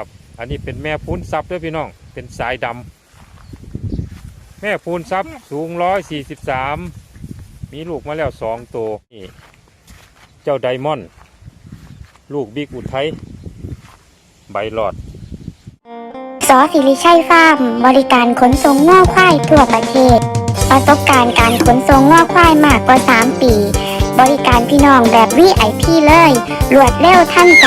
ครับ อันนี้เป็นแม่พูนซับด้วยพี่น้อง เป็นสายดำแม่พูนซับสูงร้อยสี่สิบสามมีลูกมาแล้วสองตัวนี่เจ้าไดมอนด์ลูกบิ๊กอุทัยใบหลอดสอสิริชัยฟาร์มบริการขนส่งง่อควายทั่วประเทศ ประสบการณ์การขนส่งง่อควายมากกว่า 3 ปี บริการพี่น้องแบบวีไอพีเลย รวดเร็วทันใจ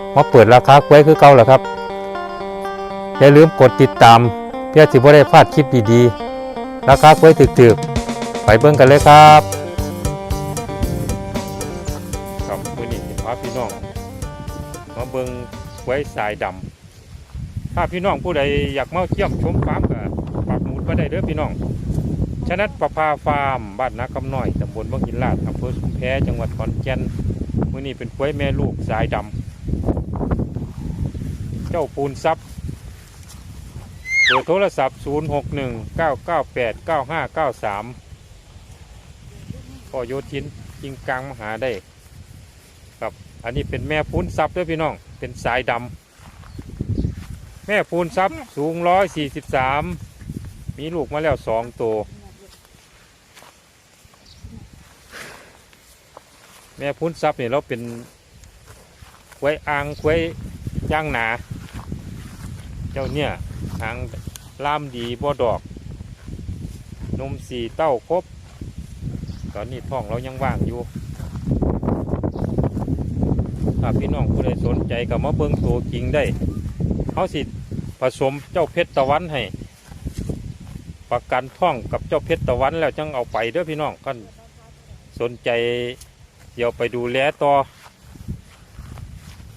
มาเปิดราคากล้วยคือเก่าแล้วครับ อย่าลืมกดติดตาม เพื่อสิบ่ได้พลาดคลิปดีๆ ราคากล้วยถึกๆ ไปเบิ่งกันเลยครับ ครับมื่อนี้สิฟ้าพี่น้อง มาเบิ่งกล้วยสายดำถ้าพี่น้องผู้ใดอยากมาเยี่ยมชมฟาร์มก็ปักหมุดมาได้เด้อพี่น้อง ชนัดประภาฟาร์มบ้านนากำน้อยตำบลวังหินลาดอำเภอสุมแพจังหวัดขอนแก่นมื้อนี้เป็นกล้วยแม่ลูกสายดำ เจ้าปูนซับเบอร์โทรศัพท์ 0 6 1 9 9 8 9 5 9 3พ่อโยทินจิงกลางมหาได้ครับอันนี้เป็นแม่ปูนซับด้วยพี่น้อง เป็นสายดำแม่ปูนซับสูง 143 มีลูกมาแล้วสองตัวแม่พุ้นซับเนี่ยเราเป็นไว้อ่างไว้ย่างหนา เจ้าเนี่ยหางล่ามดีบ่ดอกนมสีเต้าครบ ตอนนี้ท้องเรายังว่างอยู่ถ้าพี่น้องผู้ใดสนใจก็มาเบิ่งตัวจริงได้เขาสิผสมเจ้าเพชรตะวันให้ ประกันท่องกับเจ้าเพชรตะวันแล้วจังเอาไปเด้อพี่น้องกันสนใจเดี๋ยวไปดูแลต่อ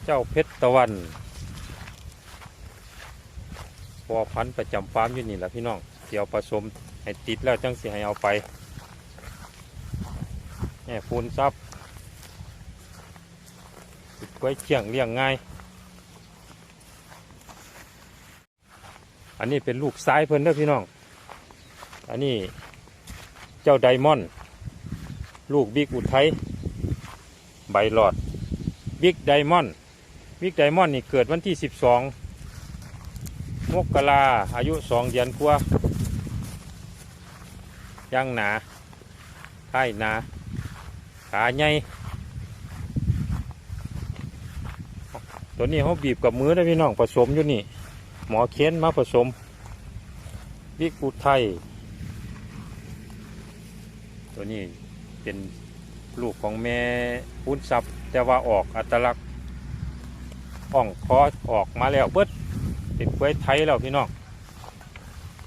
เจ้าเพชรตะวัน พอพันประจำฟาร์มอยู่นี่แหละพี่น้องเดี๋ยวผสมให้ติดแล้วจังสิให้เอาไปแง่ฟูนซับติดไว้เชียงเลี้ยงง่าย อันนี้เป็นลูกซ้ายเพิ่นเด้อพี่น้อง อันนี้เจ้าไดมอนด์ลูกบิ๊กอุทัยใบหลอดบิ๊กไดมอนด์บิ๊กไดมอนด์นี่เกิดวันที่ 12 มกกราอายุ2เดือนกว่าย่างหนาท้ายหนา ขาใหญ่ตัวนี้เขาบีบกับมือได้พี่น้องผสมอยู่นี่ หมอเค้นมาผสมบิ๊กอุทัยตัวนี้เป็นลูกของแม่พุ้นซับแต่ว่าออกอัตลักษณ์อ่องคอออกมาแล้วเบิด เป็นกล้วยไทยแล้วพี่น้อง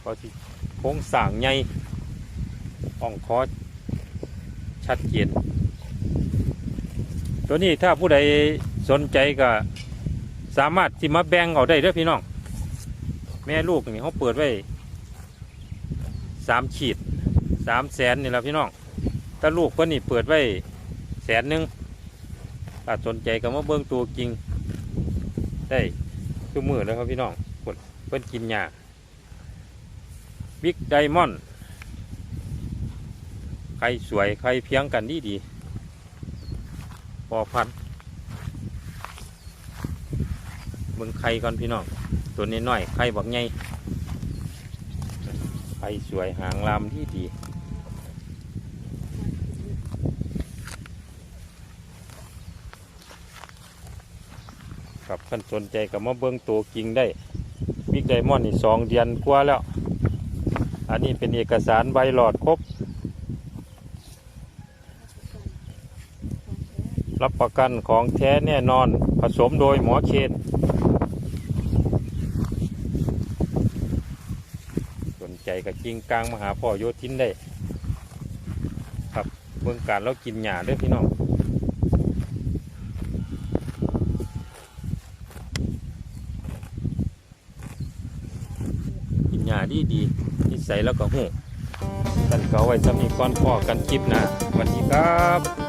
ก็ที่โค้งสางใหญ่อ่องคอชัดเจนตัวนี้ถ้าผู้ใดสนใจก็สามารถที่มาแบ่งเอาได้ด้อพี่น้อง แม่ลูกนี่เขาเปิดไว้สามขีดสามแสนนี่แหละพี่น้องถ้าลูกเพิ่นนี่เปิดไว้แสนหนึ่งถ้าสนใจก็มาเบิ่งตัวจริงได้ คือมือแล้วครับพี่น้องกดเพิ่นกินหญ้าบิ๊กไดมอนด์ใครสวยใครเพียงกันดีดีพอพันเบิ่งไข่ก่อนพี่น้อง ตัวนี้น้อยไข่บักใหญ่ไข่สวยหางลำที่ดี ครับท่านสนใจกับมาเบิ้งตัวจริงได้บิ๊กไดมอนด์นี่สองเดือนกว่าแล้ว อันนี้เป็นเอกสารใบหลอดครบ รับประกันของแท้แน่นอนผสมโดยหมอเคนสนใจกับจริงกลางมหาพ่อโยทินได้ ครับเบื้องการเรากินหญ้าเด้วยพี่น้องาดีดีนิสัยแล้วก็หูกันเขาไว้สำนีก้อนพ่อกันคลิปหน้าสวัสดีครับ